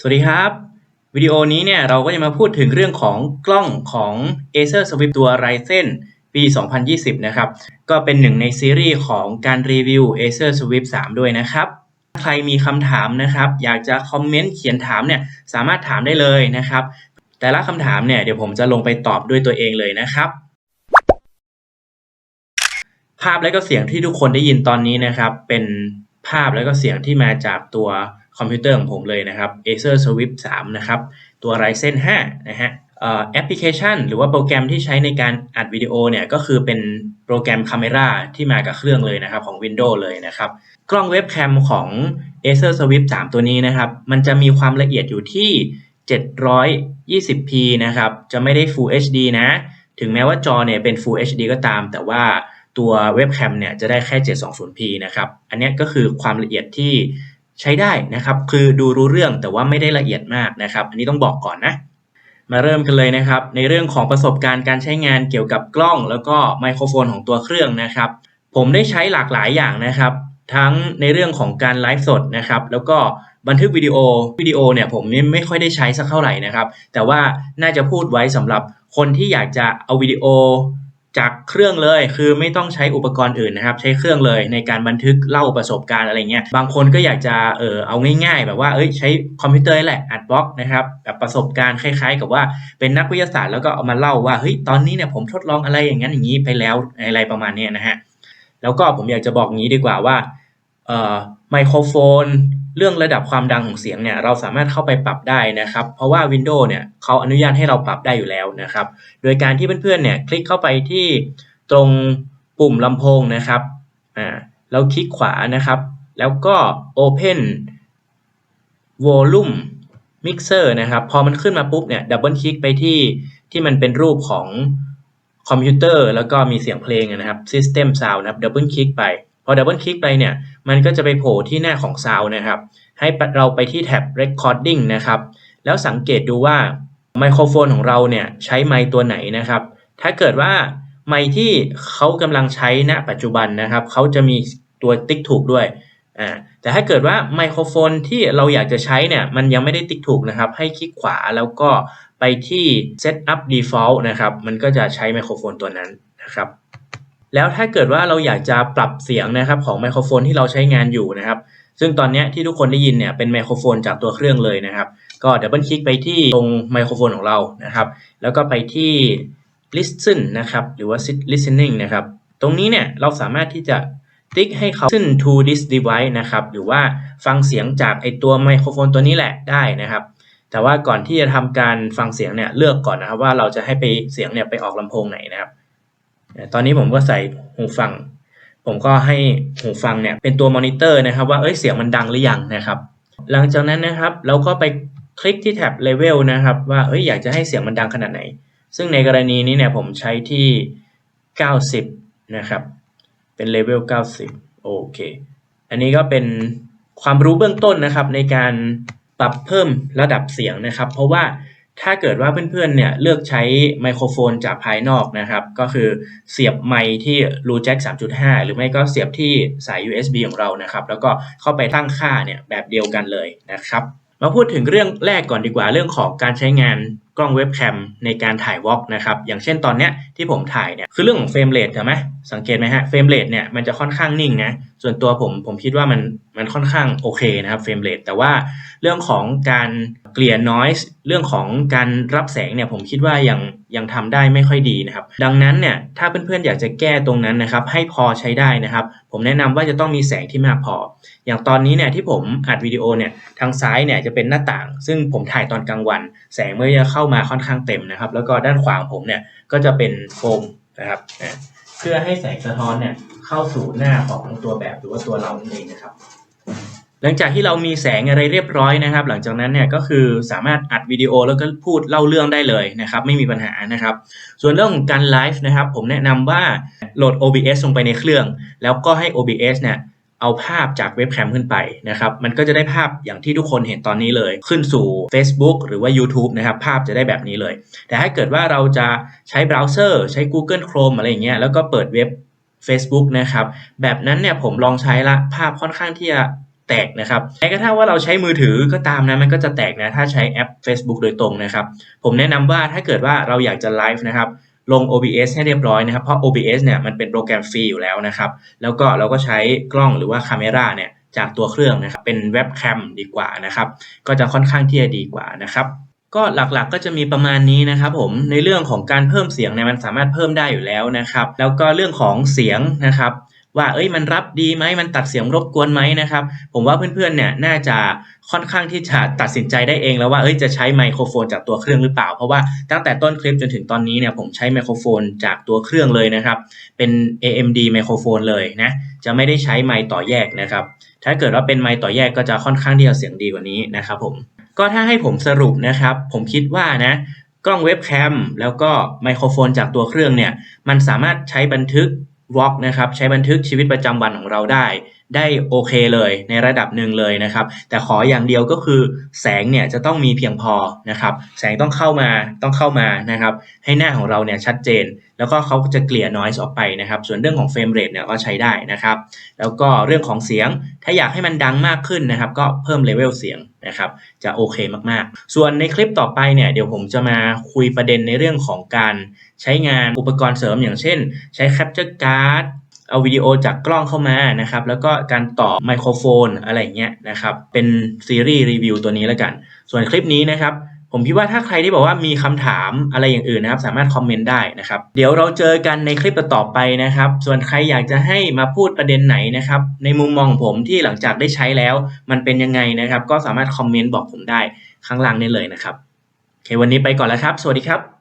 สวัสดีครับ วิดีโอนี้เนี่ยเราก็จะมาพูดถึงเรื่องของกล้องของ Acer Swift ตัว Ryzen ปี 2020 นะครับ ก็เป็นหนึ่งในซีรีส์ของการรีวิว Acer Swift 3 ด้วยนะครับ ใครมีคำถามนะครับ อยากจะคอมเมนต์เขียนถามเนี่ยสามารถถามได้เลยนะครับ แต่ละคำถามเนี่ยเดี๋ยวผมจะลงไปตอบด้วยตัวเองเลยนะครับภาพและก็เสียงที่ทุกคนได้ยินตอนนี้นะครับ เป็นภาพและก็เสียงที่มาจากตัว คอมพิวเตอร์ของผมเลยนะครับ Acer Swift 3 นะครับ ตัว Ryzen 5 นะฮะแอปพลิเคชัน หรือว่าโปรแกรมที่ใช้ในการอัดวิดีโอเนี่ยก็คือเป็นโปรแกรม Camera ที่มากับเครื่องเลยนะครับของ Windows เลยนะครับ กล้องเว็บแคมของ Acer Swift 3 ตัวนี้นะครับ มันจะมีความละเอียดอยู่ที่ 720p นะครับ จะไม่ได้ Full HD นะ ถึงแม้ว่าจอเนี่ยเป็น Full HD ก็ตาม แต่ว่าตัวเว็บแคมเนี่ยจะได้แค่ 720p นะครับ อันนี้ก็คือความละเอียดที่ ใช้ได้นะครับ คือดูรู้เรื่องแต่ว่าไม่ได้ละเอียดมากนะครับ อันนี้ต้องบอกก่อนนะ มาเริ่มกันเลยนะครับ ในเรื่องของประสบการณ์การใช้งานเกี่ยวกับกล้อง แล้วก็ไมโครโฟนของตัวเครื่องนะครับ ผมได้ใช้หลากหลายอย่างนะครับ ทั้งในเรื่องของการไลฟ์สดนะครับ แล้วก็บันทึกวิดีโอวิดีโอเนี่ยผมไม่ค่อยได้ใช้สักเท่าไหร่นะครับ แต่ว่าน่าจะพูดไว้สำหรับคนที่อยากจะเอาวิดีโอ จากเครื่องเลยคือไม่ต้องใช้อุปกรณ์อื่นนะครับใช้เครื่องเลยในการบันทึกเล่าประสบการณ์อะไรเงี้ยบางคนก็อยากจะเออเอาง่าย ๆ แบบว่าเอ้ยใช้คอมพิวเตอร์แหละอัดบล็อกนะครับแบบประสบการณ์คล้าย ๆ กับว่าเป็นนักวิทยาศาสตร์แล้วก็เอามาเล่าว่าเฮ้ยตอนนี้เนี่ยผมทดลองอะไรอย่างนั้นอย่างนี้ไปแล้วอะไรประมาณนี้นะฮะแล้วก็ผมอยากจะบอกงี้ดีกว่าว่าเอ่อไมโครโฟน เรื่องระดับความดังของเสียงเนี่ยเราสามารถเข้าไปปรับได้นะครับ เพราะว่า Windows เนี่ยเขาอนุญาตให้เราปรับได้อยู่แล้วนะครับ โดยการที่เพื่อนๆเนี่ยคลิกเข้าไปที่ตรงปุ่มลำโพงนะครับอ่าแล้วคลิกขวานะครับ แล้วก็ Open Volume Mixer นะครับ พอมันขึ้นมาปุ๊บเนี่ยดับเบิลคลิกไปที่ที่มันเป็นรูปของคอมพิวเตอร์แล้วก็มีเสียงเพลงนะครับ System Sound นะครับดับเบิลคลิกไป พอดับเบิลคลิกไปเนี่ย มันก็จะไปโผล่ที่หน้าของ Sound นะครับ ให้เราไปที่แท็บ Recording นะครับ แล้วสังเกตดูว่าไมโครโฟนของเราเนี่ยใช้ไมค์ตัวไหนนะครับ ถ้าเกิดว่าไมค์ที่เขากำลังใช้ณปัจจุบันนะครับ เขาจะมีตัวติ๊กถูกด้วยอ่าแต่ถ้าเกิดว่าไมโครโฟนที่เราอยากจะใช้เนี่ย มันยังไม่ได้ติ๊กถูกนะครับ ให้คลิกขวาแล้วก็ไปที่ Setup Default นะครับ มันก็จะใช้ไมโครโฟนตัวนั้นนะครับ แล้วถ้าเกิดว่าเราอยากจะปรับเสียงนะครับของไมโครโฟนที่เราใช้งานอยู่นะครับ ซึ่งตอนนี้ที่ทุกคนได้ยินเนี่ยเป็นไมโครโฟนจากตัวเครื่องเลยนะครับ ก็ดับเบิลคลิกไปที่ตรงไมโครโฟนของเรานะครับ แล้วก็ไปที่ listen นะครับ หรือว่า listening นะครับ ตรงนี้เนี่ยเราสามารถที่จะติ๊กให้เขา listen to this device นะครับ หรือว่าฟังเสียงจากไอตัวไมโครโฟนตัวนี้แหละได้นะครับ แต่ว่าก่อนที่จะทำการฟังเสียงเนี่ยเลือกก่อนนะครับว่าเราจะให้ไปเสียงเนี่ยไปออกลำโพงไหนนะครับ ตอนนี้ผมก็ใส่หูฟัง ผมก็ให้หูฟังเนี่ยเป็นตัวมอนิเตอร์นะครับว่าเอ้ยเสียงมันดังหรือยังนะครับ หลังจากนั้นนะครับเราก็ไปคลิกที่แท็บ Level นะครับว่าเอ้ยอยากจะให้เสียงมันดังขนาดไหน ซึ่งในกรณีนี้เนี่ยผมใช้ที่ 90 นะครับ เป็น Level 90 โอเค อันนี้ก็เป็นความรู้เบื้องต้นนะครับในการปรับเพิ่มระดับเสียงนะครับ เพราะว่า ถ้าเกิดว่าเพื่อนๆเนี่ยเลือกใช้ไมโครโฟนจากภายนอกนะครับ ก็คือเสียบไมค์ที่รูแจ็ค3.5 หรือไม่ก็เสียบที่สาย USB ของเรานะครับ แล้วก็เข้าไปตั้งค่าเนี่ยแบบเดียวกันเลยนะครับ มาพูดถึงเรื่องแรกก่อนดีกว่าเรื่องของการใช้งาน กล้องเว็บแคมในการถ่ายวอล์กนะครับ อย่างเช่นตอนเนี้ยที่ผมถ่ายเนี่ยคือเรื่องของเฟรมเรทใช่ไหมสังเกตไหมฮะเฟรมเรทเนี่ยมันจะค่อนข้างนิ่งนะส่วนตัวผมผมคิดว่ามันมันค่อนข้างโอเคนะครับเฟรมเรทแต่ว่าเรื่องของการเกลี่ย noise เรื่องของการรับแสงเนี่ยผมคิดว่ายังยังทำได้ไม่ค่อยดีนะครับ ดังนั้นเนี่ยถ้าเพื่อนๆอยากจะแก้ตรงนั้นนะครับ ให้พอใช้ได้นะครับ ผมแนะนำว่าจะต้องมีแสงที่มากพอ อย่างตอนนี้เนี่ยที่ผมอัดวิดีโอเนี่ยทางซ้ายเนี่ยจะเป็นหน้าต่าง ซึ่งผมถ่ายตอนกลางวัน แสงเมันจะเข้ามาค่อนข้างเต็มนะครับ แล้วก็ด้านขวาของผมเนี่ยก็จะเป็นโฟมนะครับเพื่อให้แสงสะท้อนเนี่ยเข้าสู่หน้าของตัวแบบหรือว่าตัวเรานั่นเองนะครับ หลังจากที่เรามีแสงอะไรเรียบร้อยนะครับ หลังจากนั้นเนี่ยก็คือสามารถอัดวิดีโอแล้วก็พูดเล่าเรื่องได้เลยนะครับ ไม่มีปัญหานะครับ ส่วนเรื่องของการไลฟ์นะครับ ผมแนะนำว่าโหลด OBS ลงไปในเครื่อง แล้วก็ให้ OBS เนี่ย เอาภาพจากเว็บแคมขึ้นไปนะครับ มันก็จะได้ภาพอย่างที่ทุกคนเห็นตอนนี้เลย ขึ้นสู่ Facebook หรือว่า YouTube นะครับ ภาพจะได้แบบนี้เลย แต่ถ้าเกิดว่าเราจะใช้เบราว์เซอร์ใช้ Google Chrome อะไรอย่างเงี้ย แล้วก็เปิดเว็บ Facebook นะครับ แบบนั้นเนี่ยผมลองใช้ละ ภาพค่อนข้างที่จะแตกนะครับแม้กระทั่งว่าเราใช้มือถือก็ตามนะ มันก็จะแตกนะ ถ้าใช้แอป Facebook โดยตรงนะครับ ผมแนะนำว่าถ้าเกิดว่าเราอยากจะไลฟ์นะครับ ลง OBS ให้เรียบร้อยนะครับ เพราะ OBS เนี่ยมันเป็นโปรแกรมฟรีอยู่แล้วนะครับ แล้วก็เราก็ใช้กล้องหรือว่าคาเมราเนี่ยจากตัวเครื่องนะครับ เป็นเว็บแคมดีกว่านะครับ ก็จะค่อนข้างที่จะดีกว่านะครับก็หลักๆก็จะมีประมาณนี้นะครับผมในเรื่องของการเพิ่มเสียงเนี่ยมันสามารถเพิ่มได้อยู่แล้วนะครับ แล้วก็เรื่องของเสียงนะครับ ว่าเอ้ยมันรับดีไหมมันตัดเสียงรบกวนไหมนะครับ ผมว่าเพื่อนๆเนี่ยน่าจะค่อนข้างที่จะตัดสินใจได้เองแล้วว่าเอ้ยจะใช้ไมโครโฟนจากตัวเครื่องหรือเปล่า เพราะว่าตั้งแต่ต้นคลิปจนถึงตอนนี้เนี่ยผมใช้ไมโครโฟนจากตัวเครื่องเลยนะครับ เป็น AMD ไมโครโฟนเลยนะจะไม่ได้ใช้ไมค์ต่อแยกนะครับ ถ้าเกิดว่าเป็นไมค์ต่อแยกก็จะค่อนข้างที่จะเสียงดีกว่านี้นะครับผมก็ถ้าให้ผมสรุปนะครับ ผมคิดว่านะกล้องเว็บแคมแล้วก็ไมโครโฟนจากตัวเครื่องเนี่ยมันสามารถใช้บันทึก วอล์กนะครับ ใช้บันทึกชีวิตประจำวันของเราได้ ได้โอเคเลยในระดับหนึ่งเลยนะครับ แต่ขออย่างเดียวก็คือแสงเนี่ยจะต้องมีเพียงพอนะครับ แสงต้องเข้ามาต้องเข้ามานะครับ ให้หน้าของเราเนี่ยชัดเจน แล้วก็เขาจะเกลี่ย noise ออกไปนะครับ ส่วนเรื่องของเฟรมเรทเนี่ยก็ใช้ได้นะครับ แล้วก็เรื่องของเสียงถ้าอยากให้มันดังมากขึ้นนะครับ ก็เพิ่มเลเวลเสียงนะครับ จะโอเคมากๆ ส่วนในคลิปต่อไปเนี่ยเดี๋ยวผมจะมาคุยประเด็นในเรื่องของการใช้งานอุปกรณ์เสริมอย่างเช่น ใช้ Capture Card เอาวิดีโอจากกล้องเข้ามานะครับ แล้วก็การต่อไมโครโฟนอะไรเงี้ยนะครับ เป็นซีรีส์รีวิวตัวนี้แล้วกัน ส่วนคลิปนี้นะครับ ผมคิดว่าถ้าใครที่บอกว่ามีคำถามอะไรอย่างอื่นนะครับ สามารถคอมเมนต์ได้นะครับ เดี๋ยวเราเจอกันในคลิปต่อไปนะครับ ส่วนใครอยากจะให้มาพูดประเด็นไหนนะครับ ในมุมมองของผมที่หลังจากได้ใช้แล้ว มันเป็นยังไงนะครับ ก็สามารถคอมเมนต์บอกผมได้ข้างล่างนี้เลยนะครับโอเควันนี้ไปก่อนแล้วครับ สวัสดีครับ